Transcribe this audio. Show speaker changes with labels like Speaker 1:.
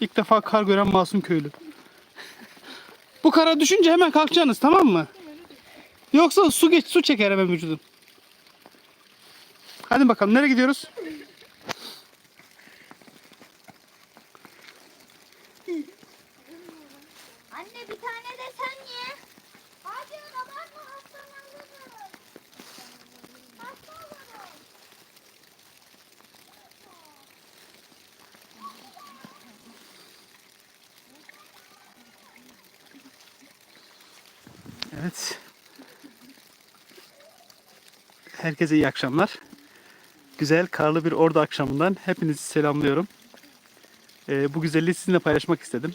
Speaker 1: İlk defa kar gören masum köylü. Bu kara düşünce hemen kalkacaksınız tamam mı? Yoksa su geç su çeker hemen vücudun. Hadi bakalım nereye gidiyoruz?
Speaker 2: Anne bir tane de sen
Speaker 1: Evet. Herkese iyi akşamlar. Güzel karlı bir ordu akşamından hepinizi selamlıyorum. Ee, bu güzelliği sizinle paylaşmak istedim.